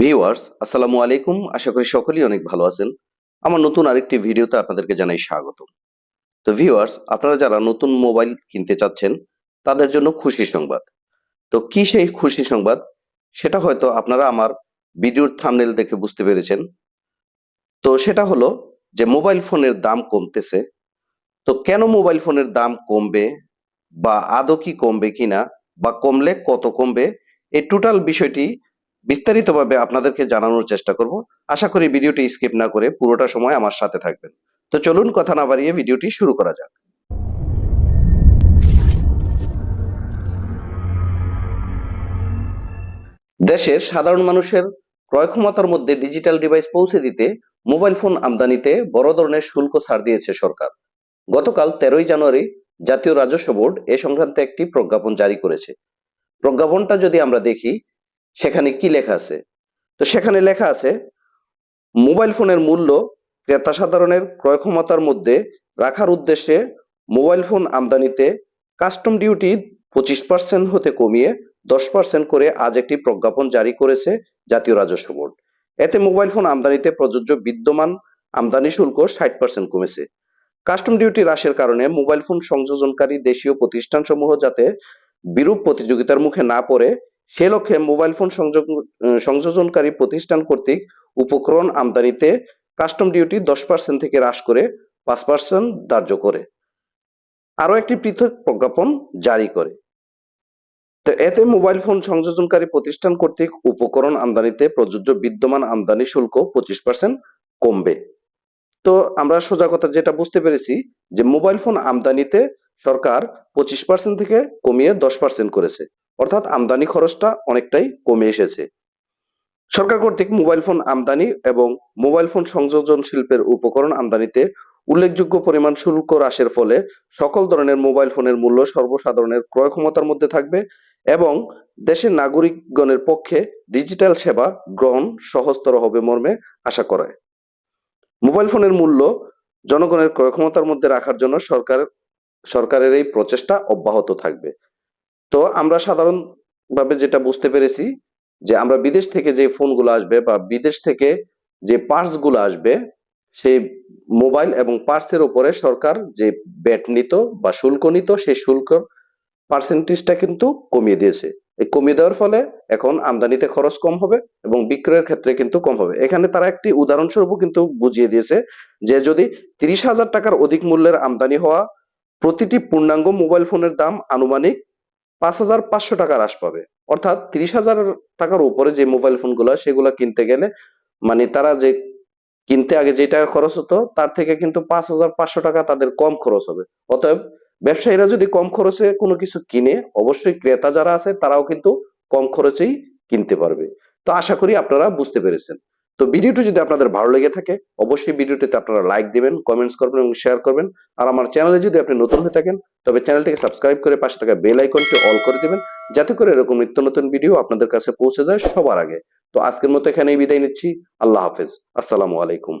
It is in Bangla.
ভিউয়ার্স আসসালামু আলাইকুম। আশা করি সকলেই অনেক ভালো আছেন। আমার নতুন আরেকটি ভিডিওতে আপনাদেরকে জানাই স্বাগত তো ভিউয়ার্স আপনারা যারা নতুন মোবাইল কিনতে চাচ্ছেন, তাদের জন্য খুশি সংবাদ। তো কি সেই খুশি সংবাদ? সেটা হয়তো আপনারা আমার ভিডিওর থাম্বনেল দেখে বুঝতে পেরেছেন। তো সেটা হলো যে মোবাইল ফোনের দাম কমতেছে। তো কেন মোবাইল ফোনের দাম কমবে? বা আদৌ কি কমবে কিনা? বা কমলে কত কমবে? এই টোটাল বিষয়টি বিস্তারিতভাবে আপনাদেরকে জানানোর চেষ্টা করব। আশা করি ভিডিওটি স্কিপ না করে পুরোটা সময় আমার সাথে থাকবেন। তো চলুন কথা না বাড়িয়ে ভিডিওটি শুরু করা যাক। দেশের সাধারণ মানুষের ক্রয় ক্ষমতার মধ্যে ডিজিটাল ডিভাইস পৌঁছে দিতে মোবাইল ফোন আমদানিতে বড় ধরনের শুল্ক ছাড় দিয়েছে সরকার। গতকাল তেরোই জানুয়ারি জাতীয় রাজস্ব বোর্ড এ সংক্রান্ত একটি প্রজ্ঞাপন জারি করেছে। প্রজ্ঞাপনটা যদি আমরা দেখি সেখানে কি লেখা আছে? তো সেখানে লেখা আছে, মোবাইল ফোনের মূল্য ক্রেতা সাধারণের ক্রয় ক্ষমতার মধ্যে রাখার উদ্দেশ্যে মোবাইল ফোন আমদানিতে কাস্টম ডিউটি পঁচিশ পার্সেন্ট হতে কমিয়ে দশ পার্সেন্ট করে আজ একটি প্রজ্ঞাপন জারি করেছে জাতীয় রাজস্ব বোর্ড। এতে মোবাইল ফোন আমদানিতে প্রযোজ্য বিদ্যমান আমদানি শুল্ক ষাট পার্সেন্ট কমেছে। কাস্টম ডিউটি হ্রাসের কারণে মোবাইল ফোন সংযোজনকারী দেশীয় প্রতিষ্ঠানসমূহ যাতে বিরূপ প্রতিযোগিতার মুখে না পড়ে সে লক্ষ্যে মোবাইল ফোন সংযোগ সংযোজনকারী প্রতিষ্ঠান কর্তৃক উপকরণ আমদানিতে কাস্টম ডিউটি দশ পার্সেন্ট থেকে হ্রাস করে পাঁচ পার্সেন্ট ধার্য করে। আরও একটি পৃথক প্রজ্ঞাপন জারি করে। তো এতে মোবাইল ফোন সংযোজনকারী প্রতিষ্ঠান কর্তৃক উপকরণ আমদানিতে প্রযোজ্য বিদ্যমান আমদানি শুল্ক পঁচিশ পার্সেন্ট কমবে। তো আমরা সোজা কথা যেটা বুঝতে পেরেছি যে মোবাইল ফোন আমদানিতে সরকার পঁচিশ পার্সেন্ট থেকে কমিয়ে দশ পার্সেন্ট করেছে। অর্থাৎ আমদানি খরচটা অনেকটাই কমে এসেছে। সরকার কর্তৃক মোবাইল ফোন আমদানি এবং মোবাইল ফোন সংযোজন শিল্পের উপকরণ আমদানিতে উল্লেখযোগ্য পরিমাণ শুল্ক হ্রাসের ফলে সকল ধরনের মোবাইল ফোনের মূল্য সর্বসাধারণের ক্রয় ক্ষমতার মধ্যে থাকবে এবং দেশের নাগরিকগণের পক্ষে ডিজিটাল সেবা গ্রহণ সহজতর হবে মর্মে আশা করায় মোবাইল ফোনের মূল্য জনগণের ক্রয় ক্ষমতার মধ্যে রাখার জন্য সরকার, সরকারের এই প্রচেষ্টা অব্যাহত থাকবে। তো আমরা সাধারণভাবে যেটা বুঝতে পেরেছি যে আমরা বিদেশ থেকে যে ফোনগুলো আসবে বা বিদেশ থেকে যে পার্টসগুলো আসবে, সেই মোবাইল এবং পার্টসের উপরে সরকার যে ব্যাট নিত বা শুল্ক নিত, সেই শুল্ক পার্সেন্টেজটা কিন্তু কমিয়ে দিয়েছে। এই কমিয়ে দেওয়ার ফলে এখন আমদানিতে খরচ কম হবে এবং বিক্রয়ের ক্ষেত্রে কিন্তু কম হবে। এখানে তারা একটি উদাহরণস্বরূপ কিন্তু বুঝিয়ে দিয়েছে যে যদি তিরিশ হাজার টাকার অধিক মূল্যের আমদানি হওয়া প্রতিটি পূর্ণাঙ্গ মোবাইল ফোনের দাম আনুমানিক পাঁচ হাজার পাঁচশো টাকা হ্রাস পাবে। অর্থাৎ তিরিশ হাজার টাকার উপরে যে মোবাইল ফোনগুলো সেগুলো কিনতে গেলে মানে তারা যে কিনতে আগে যে টাকা খরচ হতো, তার থেকে কিন্তু পাঁচ হাজার পাঁচশো টাকা তাদের কম খরচ হবে। অতএব ব্যবসায়ীরা যদি কম খরচে কোনো কিছু কিনে, অবশ্যই ক্রেতা যারা আছে, তারাও কিন্তু কম খরচেই কিনতে পারবে। তো আশা করি আপনারা বুঝতে পেরেছেন। তো ভিডিওটি যদি আপনাদের ভালো লেগে থাকে, অবশ্যই ভিডিওটিতে আপনারা লাইক দিবেন কমেন্টস করবেন এবং শেয়ার করবেন। আর আমার চ্যানেলে যদি আপনি নতুন হয়ে থাকেন, তবে চ্যানেলটিকে সাবস্ক্রাইব করে পাশে থাকা বেল আইকনটি অল করে দিবেন, যাতে করে এরকম নিত্য নতুন ভিডিও আপনাদের কাছে পৌঁছে যায় সবার আগে। তো আজকের মতো এখানেই বিদায় নিচ্ছি। আল্লাহ হাফেজ। আসসালামু আলাইকুম।